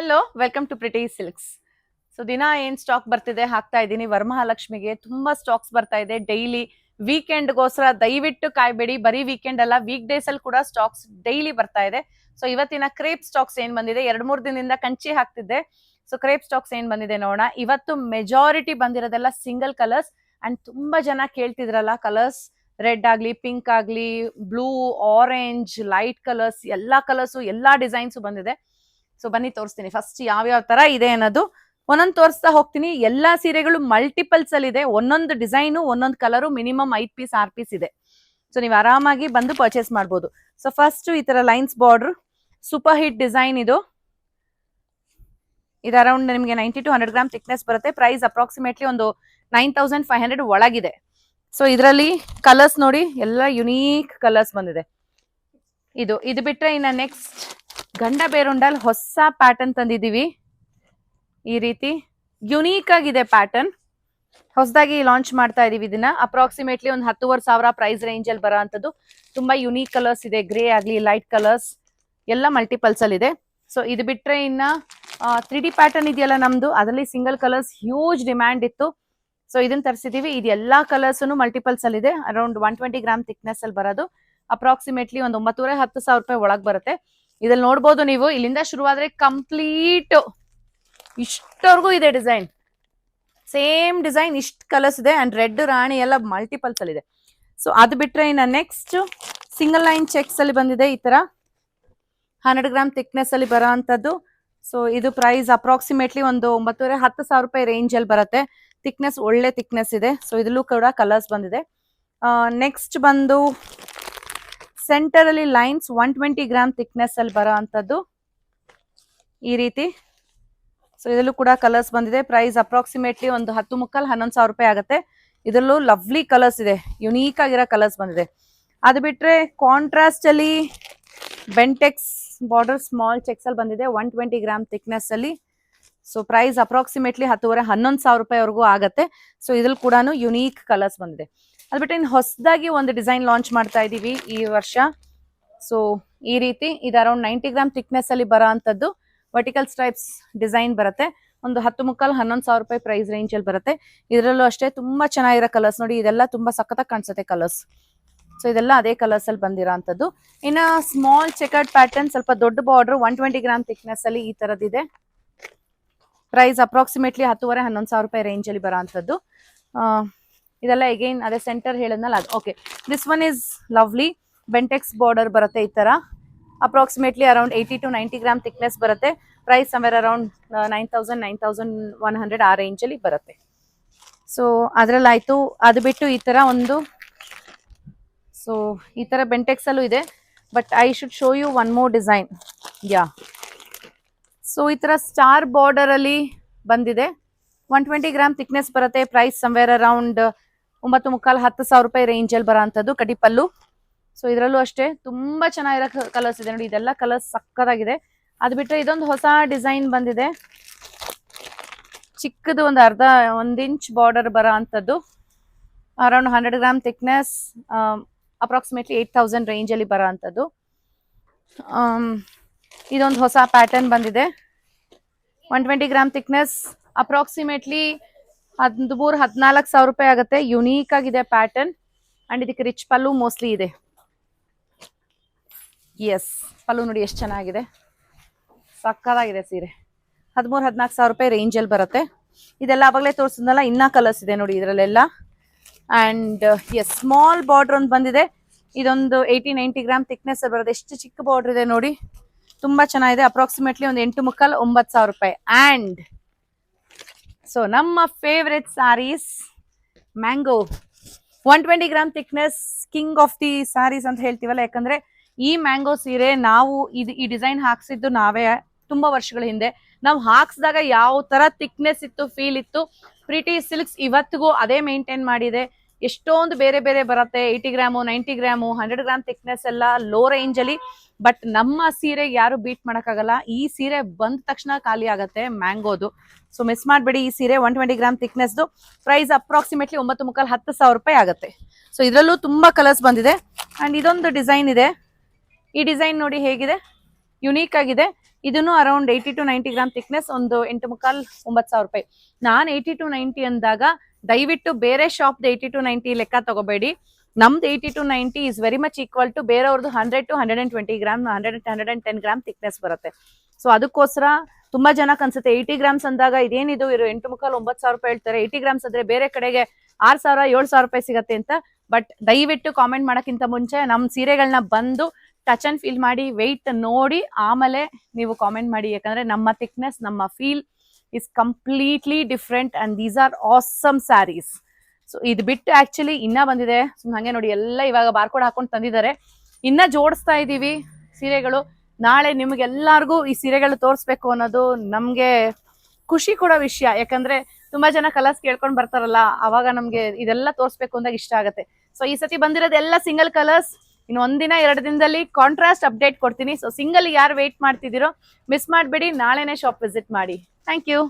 Hello welcome to Preeti silks so ದಿನ ಏನ್ stock ಬರ್ತಿದೆ ಹಾಕ್ತಾ ಇದ್ದೀನಿ. ವರಮಹಾಲಕ್ಷ್ಮಿಗೆ ತುಂಬಾ ಸ್ಟಾಕ್ಸ್ ಬರ್ತಾ ಇದೆ. ಡೈಲಿ ವೀಕೆಂಡ್ಗೋಸ್ಕರ ದಯವಿಟ್ಟು ಕಾಯ್ಬೇಡಿ. ಬರೀ ವೀಕೆಂಡ್ ಅಲ್ಲ ವೀಕ್ ಡೇಸ್ ಅಲ್ಲಿ ಕೂಡ ಸ್ಟಾಕ್ಸ್ ಡೈಲಿ ಬರ್ತಾ ಇದೆ. ಸೊ ಇವತ್ತಿನ ಕ್ರೇಪ್ ಸ್ಟಾಕ್ಸ್ ಏನ್ ಬಂದಿದೆ? ಎರಡು ಮೂರು ದಿನದಿಂದ ಕಂಚಿ ಹಾಕ್ತಿದ್ದೆ. ಸೊ ಕ್ರೇಪ್ ಸ್ಟಾಕ್ಸ್ ಏನ್ ಬಂದಿದೆ ನೋಡೋಣ. ಇವತ್ತು ಮೆಜಾರಿಟಿ ಬಂದಿರೋದೆಲ್ಲ ಸಿಂಗಲ್ ಕಲರ್ಸ್ ಅಂಡ್ ತುಂಬಾ ಜನ ಕೇಳ್ತಿದ್ರಲ್ಲ ಕಲರ್ಸ್ ರೆಡ್ ಆಗ್ಲಿ ಪಿಂಕ್ ಆಗ್ಲಿ ಬ್ಲೂ ಆರೆಂಜ್ ಲೈಟ್ ಕಲರ್ಸ್ ಎಲ್ಲಾ ಕಲರ್ಸು ಎಲ್ಲಾ ಡಿಸೈನ್ಸ್ ಬಂದಿದೆ. ಸೊ ಬನ್ನಿ, ತೋರಿಸ್ತೀನಿ. ಫಸ್ಟ್ ಯಾವ್ಯಾವ ತರ ಇದೆ ಅನ್ನೋದು. ಒಂದೊಂದು ತೋರಿಸ್ತಾ ಹೋಗ್ತೀನಿ. ಎಲ್ಲಾ ಸೀರೆಗಳು ಮಲ್ಟಿಪಲ್ಸ್ ಅಲ್ಲಿ ಇದೆ. ಒಂದೊಂದು ಡಿಸೈನು ಒಂದೊಂದು ಕಲರು ಮಿನಿಮಮ್ ಐದ್ ಪೀಸ್ ಆರ್ ಪೀಸ್ ಇದೆ. ಸೊ ನೀವು ಆರಾಮಾಗಿ ಬಂದು ಪರ್ಚೇಸ್ ಮಾಡ್ಬೋದು. ಸೊ ಫಸ್ಟ್ ಈ ತರ lines border super hit design ಇದು. ಇದು ಅರೌಂಡ್ ನಿಮಗೆ ninety to hundred gram thickness ಬರುತ್ತೆ. ಪ್ರೈಸ್ ಅಪ್ರಾಕ್ಸಿಮೇಟ್ಲಿ ಒಂದು ನೈನ್ ತೌಸಂಡ್ ಫೈವ್ ಹಂಡ್ರೆಡ್ ಒಳಗಿದೆ. ಸೊ ಇದರಲ್ಲಿ ಕಲರ್ಸ್ ನೋಡಿ, ಎಲ್ಲ ಯುನೀಕ್ ಕಲರ್ಸ್ ಬಂದಿದೆ. ಇದು ಇದು ಬಿಟ್ರೆ ಇನ್ನ ನೆಕ್ಸ್ಟ್ ಗಂಡ ಬೇರುಂಡಲ್ ಹೊಸ ಪ್ಯಾಟರ್ನ್ ತಂದಿದೀವಿ ಈ ರೀತಿ ಯುನೀಕ್ ಆಗಿದೆ ಪ್ಯಾಟರ್ನ್ ಹೊಸದಾಗಿ ಲಾಂಚ್ ಮಾಡ್ತಾ ಇದೀವಿ ಇದನ್ನ. ಅಪ್ರಾಕ್ಸಿಮೇಟ್ಲಿ ಒಂದು ಹತ್ತುವರೆ ಸಾವಿರ ಪ್ರೈಸ್ ರೇಂಜ್ ಅಲ್ಲಿ ಬರೋ ಅಂಥದ್ದು. ತುಂಬಾ ಯುನೀಕ್ ಕಲರ್ಸ್ ಇದೆ. ಗ್ರೇ ಆಗ್ಲಿ ಲೈಟ್ ಕಲರ್ಸ್ ಎಲ್ಲ ಮಲ್ಟಿಪಲ್ಸ್ ಅಲ್ಲಿ ಇದೆ ಸೊ ಇದು ಬಿಟ್ರೆ ಇನ್ನ ತ್ರೀ ಡಿ ಪ್ಯಾಟರ್ನ್ ಇದೆಯಲ್ಲ ನಮ್ದು. ಅದರಲ್ಲಿ ಸಿಂಗಲ್ ಕಲರ್ಸ್ ಹ್ಯೂಜ್ ಡಿಮ್ಯಾಂಡ್ ಇತ್ತು. ಸೊ ಇದನ್ನ ತರಿಸಿದೀವಿ. ಇದು ಎಲ್ಲಾ ಕಲರ್ಸ್ ಮಲ್ಟಿಪಲ್ಸ್ ಅಲ್ಲಿ ಇದೆ around one twenty gram thickness ಅಲ್ಲಿ ಬರೋದು. ಅಪ್ರಾಕ್ಸಿಮೇಟ್ಲಿ ಒಂದು ಒಂಬತ್ತೂವರೆ ಹತ್ತು ಸಾವಿರ ರೂಪಾಯಿ ಒಳಗೆ ಬರುತ್ತೆ. ಇದ್ರಲ್ಲಿ ನೋಡ್ಬೋದು ನೀವು, ಇಲ್ಲಿಂದ ಶುರುವಾದ್ರೆ ಕಂಪ್ಲೀಟ್. ಇಷ್ಟವರೆಗೂ ಇದೆ ಡಿಸೈನ್. ಸೇಮ್ ಡಿಸೈನ್, ಇಷ್ಟು ಕಲರ್ಸ್ ಇದೆ ಅಂಡ್ ರೆಡ್ ರಾಣಿ ಎಲ್ಲ ಮಲ್ಟಿಪಲ್ಸ್ ಅಲ್ಲಿ ಇದೆ. ಸೊ ಅದು ಬಿಟ್ರೆ ಇನ್ನ ನೆಕ್ಸ್ಟ್ ಸಿಂಗಲ್ ಲೈನ್ ಚೆಕ್ಸ್ ಅಲ್ಲಿ ಬಂದಿದೆ ಈ ತರ. ಹಂಡ್ರೆಡ್ ಗ್ರಾಮ್ ಥಿಕ್ನೆಸ್ ಅಲ್ಲಿ ಬರೋ ಅಂಥದ್ದು ಸೊ ಇದು ಪ್ರೈಸ್ ಅಪ್ರಾಕ್ಸಿಮೇಟ್ಲಿ ಒಂದು ಒಂಬತ್ತುವರೆ, ಹತ್ತು ಸಾವಿರ ರೂಪಾಯಿ ರೇಂಜ್ ಅಲ್ಲಿ ಬರುತ್ತೆ. ಥಿಕ್ನೆಸ್ ಒಳ್ಳೆ ಥಿಕ್ನೆಸ್ ಇದೆ. ಸೊ ಇದರಲ್ಲೂ ಕೂಡ ಕಲರ್ಸ್ ಬಂದಿದೆ. ನೆಕ್ಸ್ಟ್ ಬಂದು ಸೆಂಟರ್ ಅಲ್ಲಿ lines one twenty gram thickness ಅಲ್ಲಿ ಬರೋ ಅಂಥದ್ದು ಈ ರೀತಿ. ಸೊ ಇದರಲ್ಲೂ ಕೂಡ ಕಲರ್ಸ್ ಬಂದಿದೆ. ಪ್ರೈಸ್ ಅಪ್ರಾಕ್ಸಿಮೇಟ್ಲಿ ಒಂದು ಹತ್ತು ಮುಕ್ಕಲ್ ಹನ್ನೊಂದು ಸಾವಿರ ರೂಪಾಯಿ ಆಗುತ್ತೆ. ಇದರಲ್ಲೂ ಲವ್ಲಿ ಕಲರ್ಸ್ ಇದೆ. ಯುನೀಕ್ ಆಗಿರೋ ಕಲರ್ಸ್ ಬಂದಿದೆ. ಅದು ಬಿಟ್ಟರೆ ಕಾಂಟ್ರಾಸ್ಟ್ ಅಲ್ಲಿ ಬೆಂಟೆಕ್ಸ್ ಬಾರ್ಡರ್ ಸ್ಮಾಲ್ ಚೆಕ್ಸ್ ಅಲ್ಲಿ ಬಂದಿದೆ. ಒನ್ ಟ್ವೆಂಟಿ ಗ್ರಾಮ್ ಥಿಕ್ನೆಸ್ ಅಲ್ಲಿ. ಸೊ ಪ್ರೈಸ್ ಅಪ್ರಾಕ್ಸಿಮೇಟ್ಲಿ ಹತ್ತುವರೆ ಹನ್ನೊಂದು ಸಾವಿರ ರೂಪಾಯಿವರೆಗೂ ಆಗುತ್ತೆ. ಸೊ ಇದ್ರಲ್ಲಿ ಕೂಡ ಯುನೀಕ್ ಕಲರ್ಸ್ ಬಂದಿದೆ. ಅದು ಬಿಟ್ಟು ಇನ್ನು ಹೊಸದಾಗಿ ಒಂದು ಡಿಸೈನ್ ಲಾಂಚ್ ಮಾಡ್ತಾ ಇದೀವಿ ಈ ವರ್ಷ. ಸೊ ಈ ರೀತಿ ಇದು ಅರೌಂಡ್ ನೈಂಟಿ ಗ್ರಾಮ್ ಥಿಕ್ನೆಸ್ ಅಲ್ಲಿ ಬರೋ ಅಂಥದ್ದು ವರ್ಟಿಕಲ್ ಸ್ಟ್ರೈಪ್ಸ್ ಡಿಸೈನ್ ಬರುತ್ತೆ. ಒಂದು ಹತ್ತು ಮುಕ್ಕಾಲ್ ಹನ್ನೊಂದು ಸಾವಿರ ರೂಪಾಯಿ ಪ್ರೈಸ್ ರೇಂಜ್ ಅಲ್ಲಿ ಬರುತ್ತೆ. ಇದರಲ್ಲೂ ಅಷ್ಟೇ ತುಂಬಾ ಚೆನ್ನಾಗಿರೋ ಕಲರ್ಸ್ ನೋಡಿ, ಇದೆಲ್ಲ ತುಂಬಾ ಸಖತ್ತಾಗಿ ಕಾಣಿಸುತ್ತೆ ಕಲರ್ಸ್ ಸೊ ಇದೆಲ್ಲ ಅದೇ ಕಲರ್ಸ್ ಅಲ್ಲಿ ಬಂದಿರೋ ಅಂಥದ್ದು. ಇನ್ನ ಸ್ಮಾಲ್ ಚೆಕರ್ಡ್ ಪ್ಯಾಟರ್ನ್ ಸ್ವಲ್ಪ ದೊಡ್ಡ border one twenty gram thickness ಅಲ್ಲಿ ಈ ತರದಿದೆ ಪ್ರೈಸ್ ಅಪ್ರಾಕ್ಸಿಮೇಟ್ಲಿ ಹತ್ತುವರೆ ಹನ್ನೊಂದು ಸಾವಿರ ರೂಪಾಯಿ ರೇಂಜ್ ಅಲ್ಲಿ ಅಂಥದ್ದು. ಇದೆಲ್ಲ ಎಗೈನ್ ಅದೇ ಸೆಂಟರ್ ಹೇಳಿದ್ನಲ್ಲ ಅದು. Okay this one is lovely Bentex border ಬರುತ್ತೆ ಈ ತರ. Approximately around eighty to ninety gram thickness ಬರುತ್ತೆ. Price somewhere around nine thousand nine thousand one hundred ಆ ರೇಂಜ್ ಅಲ್ಲಿ ಬರುತ್ತೆ. ಸೊ ಅದ್ರಲ್ಲಾಯ್ತು ಅದು ಬಿಟ್ಟು ಈ ತರ ಒಂದು ಸೊ ಈ ತರ ಬೆಂಟೆಕ್ಸ್ ಅಲ್ಲೂ ಇದೆ. But I should show you one more design yeah so ಈ ತರ ಸ್ಟಾರ್ ಬಾರ್ಡರ್ ಅಲ್ಲಿ ಬಂದಿದೆ. ಒನ್ ಟ್ವೆಂಟಿ ಗ್ರಾಮ್ ಥಿಕ್ನೆಸ್ ಬರುತ್ತೆ. ಪ್ರೈಸ್ ಸಮ್ವೇರ್ ಅರೌಂಡ್ ಒಂಬತ್ತು ಮುಕ್ಕಾಲ್ ಹತ್ತು ಸಾವಿರ ರೂಪಾಯಿ ರೇಂಜ್ ಅಲ್ಲಿ ಬರೋ ಅಂಥದ್ದು ಕಡಿಪಲ್ಲು ಸೊ ಇದರಲ್ಲೂ ಅಷ್ಟೇ ತುಂಬಾ ಚೆನ್ನಾಗಿರೋ ಕಲರ್ಸ್ ಇದೆ ನೋಡಿ, ಇದೆಲ್ಲ ಕಲರ್ಸ್ ಸಕ್ಕದಾಗಿದೆ ಅದು ಬಿಟ್ಟರೆ ಇದೊಂದು ಹೊಸ ಡಿಸೈನ್ ಬಂದಿದೆ. ಚಿಕ್ಕದು ಒಂದು ಅರ್ಧ, ಒಂದು ಇಂಚ್ ಬಾರ್ಡರ್ ಬರೋ ಅಂಥದ್ದು around hundred gram thickness approximately eight thousand ರೇಂಜಲ್ಲಿ ಬರೋ ಅಂಥದ್ದು ಇದೊಂದು ಹೊಸ ಪ್ಯಾಟರ್ನ್ ಬಂದಿದೆ. One twenty gram thickness approximately ಹದಿಮೂರು, ಹದಿನಾಲ್ಕು ಸಾವಿರ ರೂಪಾಯಿ ಆಗುತ್ತೆ. ಯುನೀಕ್ ಆಗಿದೆ ಪ್ಯಾಟರ್ನ್ ಅಂಡ್ ಇದಕ್ಕೆ ರಿಚ್ ಪಲ್ಲು ಮೋಸ್ಟ್ಲಿ ಇದೆ. ಎಸ್ ಪಲ್ಲು ನೋಡಿ ಎಷ್ಟು ಚೆನ್ನಾಗಿದೆ. ಸಕ್ಕದಾಗಿದೆ ಸೀರೆ. ಹದಿಮೂರು, ಹದಿನಾಲ್ಕು ಸಾವಿರ ರೂಪಾಯಿ ರೇಂಜಲ್ಲಿ ಬರುತ್ತೆ. ಇದೆಲ್ಲ ಆವಾಗಲೇ ತೋರಿಸಿದ್ನಲ್ಲ, ಇನ್ನೂ ಕಲರ್ಸ್ ಇದೆ ನೋಡಿ ಇದರಲ್ಲೆಲ್ಲ. ಆ್ಯಂಡ್ ಎಸ್ ಸ್ಮಾಲ್ ಬಾರ್ಡ್ರ್ ಒಂದು ಬಂದಿದೆ. ಇದೊಂದು ಏಯ್ಟಿ ನೈಂಟಿ ಗ್ರಾಮ್ ತಿಕ್ನೆಸ್ ಬರೋದು. ಎಷ್ಟು ಚಿಕ್ಕ ಬಾರ್ಡ್ರ್ ಇದೆ ನೋಡಿ. ತುಂಬ ಚೆನ್ನಾಗಿದೆ. ಅಪ್ರಾಕ್ಸಿಮೇಟ್ಲಿ ಒಂದು ಎಂಟು ಮುಕ್ಕಾಲ್ ಒಂಬತ್ತು ಸಾವಿರ ರೂಪಾಯಿ. ಆ್ಯಂಡ್ ಸೊ ನಮ್ಮ favourite sarees mango one twenty gram thickness king of the sarees ಅಂತ ಹೇಳ್ತೀವಲ್ಲ. ಯಾಕಂದ್ರೆ ಈ ಮ್ಯಾಂಗೋ ಸೀರೆ ನಾವು ಇದು ಈ ಡಿಸೈನ್ ಹಾಕ್ಸಿದ್ದು ನಾವೇ ತುಂಬಾ ವರ್ಷಗಳ ಹಿಂದೆ. ನಾವು ಹಾಕ್ಸಿದಾಗ ಯಾವ ತರ ಥಿಕ್ನೆಸ್ ಇತ್ತು ಫೀಲ್ ಇತ್ತು ಪ್ರಿಟಿ ಸಿಲ್ಕ್ಸ್ ಇವತ್ತಿಗೂ ಅದೇ ಮೇಂಟೈನ್ ಮಾಡಿದೆ. ಎಷ್ಟೊಂದು ಬೇರೆ ಬೇರೆ ಬರುತ್ತೆ eighty gram ninety gram hundred gram thickness ಎಲ್ಲ ಲೋ ರೇಂಜ್ ಅಲ್ಲಿ. ಬಟ್ ನಮ್ಮ ಸೀರೆಗೆ ಯಾರು ಬೀಟ್ ಮಾಡೋಕ್ಕಾಗಲ್ಲ. ಈ ಸೀರೆ ಬಂದ ತಕ್ಷಣ ಖಾಲಿ ಆಗುತ್ತೆ ಮ್ಯಾಂಗೋದು. ಸೊ ಮಿಸ್ ಮಾಡಬೇಡಿ, ಈ ಸೀರೆ ಒನ್ ಟ್ವೆಂಟಿ ಗ್ರಾಮ್ ಥಿಕ್ನೆಸ್ದು ಪ್ರೈಸ್ ಅಪ್ರಾಕ್ಸಿಮೇಟ್ಲಿ ಒಂಬತ್ತು ಮುಕ್ಕಾಲು ಹತ್ತು ಸಾವಿರ ರೂಪಾಯಿ ಆಗುತ್ತೆ. ಸೊ ಇದರಲ್ಲೂ ತುಂಬ ಕಲರ್ಸ್ ಬಂದಿದೆ. ಅಂಡ್ ಇದೊಂದು ಡಿಸೈನ್ ಇದೆ. ಈ ಡಿಸೈನ್ ನೋಡಿ ಹೇಗಿದೆ? ಯುನೀಕ್ ಆಗಿದೆ. ಇದನ್ನು around eighty to ninety gram thickness ಒಂದು ಎಂಟು ಮುಕ್ಕಾಲ್ ಒಂಬತ್ತು ಸಾವಿರ ರೂಪಾಯಿ. ನಾನು ಏಯ್ಟಿ ಟು ನೈಂಟಿ ಅಂದಾಗ ದಯವಿಟ್ಟು ಬೇರೆ ಶಾಪ್ ಏಯ್ಟಿ ಟು ನೈಂಟಿ ಲೆಕ್ಕ ತಗೋಬೇಡಿ. ನಮ್ದು eighty to ninety is very much equal to ಬೇರೆಯವ್ರದ್ದು hundred to hundred and twenty gram hundred hundred and ten gram thickness ಬರುತ್ತೆ. ಸೊ ಅದಕ್ಕೋಸ್ಕರ ತುಂಬಾ ಜನ ಅನ್ಸುತ್ತೆ ಏಯ್ಟಿ ಗ್ರಾಮ್ಸ್ ಅಂದಾಗ ಇದೇನಿದು? ಇರೋ ಎಂಟು ಮುಖಾಲ್ ಒಂಬತ್ತು ಸಾವಿರ ರೂಪಾಯಿ ಹೇಳ್ತಾರೆ. ಏಯ್ಟಿ ಗ್ರಾಮ್ಸ್ ಅಂದ್ರೆ ಬೇರೆ ಕಡೆಗೆ ಆರ್ ಸಾವಿರ, ಏಳು ಸಾವಿರ ರೂಪಾಯಿ ಸಿಗತ್ತೆ ಅಂತ. ಬಟ್ ದಯವಿಟ್ಟು ಕಾಮೆಂಟ್ ಮಾಡೋಕ್ಕಿಂತ ಮುಂಚೆ ನಮ್ಮ ಸೀರೆಗಳನ್ನ ಬಂದು ಟಚ್ ಅಂಡ್ ಫೀಲ್ ಮಾಡಿ ವೆಯ್ಟ್ ನೋಡಿ, ಆಮೇಲೆ ನೀವು ಕಾಮೆಂಟ್ ಮಾಡಿ. ಯಾಕಂದ್ರೆ ನಮ್ಮ ಥಿಕ್ನೆಸ್ ನಮ್ಮ feel is completely different and these are awesome sarees so ಇದು ಬಿಟ್ಟು ಆಕ್ಚುಲಿ ಇನ್ನ ಬಂದಿದೆ. ಸುಮ್ನೆ ಹಂಗೆ ನೋಡಿ, ಎಲ್ಲ ಇವಾಗ ಬಾರ್ಕೋಡ್ ಹಾಕೊಂಡು ತಂದಿದ್ದಾರೆ. ಇನ್ನ ಜೋಡಿಸ್ತಾ ಇದೀವಿ ಸೀರೆಗಳು. ನಾಳೆ ನಿಮಗೆಲ್ಲರಿಗೂ ಈ ಸೀರೆಗಳು ತೋರಿಸ್ಬೇಕು ಅನ್ನೋದು ನಮ್ಗೆ ಖುಷಿ ಕೊಡೋ ವಿಷಯ. ಯಾಕಂದ್ರೆ ತುಂಬಾ ಜನ ಕಲರ್ಸ್ ಕೇಳ್ಕೊಂಡ್ ಬರ್ತಾರಲ್ಲ, ಅವಾಗ ನಮ್ಗೆ ಇದೆಲ್ಲ ತೋರಿಸ್ಬೇಕು ಅಂದಾಗ ಇಷ್ಟ ಆಗುತ್ತೆ. ಸೊ ಈ ಸತಿ ಬಂದಿರೋದೆಲ್ಲ ಸಿಂಗಲ್ ಕಲರ್ಸ್ ಇನ್ನು ಒಂದಿನ ಎರಡು ದಿನದಲ್ಲಿ ಕಾಂಟ್ರಾಸ್ಟ್ ಅಪ್ಡೇಟ್ ಕೊಡ್ತೀನಿ. ಸೊ ಸಿಂಗಲ್ ಯಾರು ವೇಟ್ ಮಾಡ್ತಿದ್ದೀರೋ ಮಿಸ್ ಮಾಡಬೇಡಿ. ನಾಳೆನೇ ಶಾಪ್ ವಿಸಿಟ್ ಮಾಡಿ. Thank you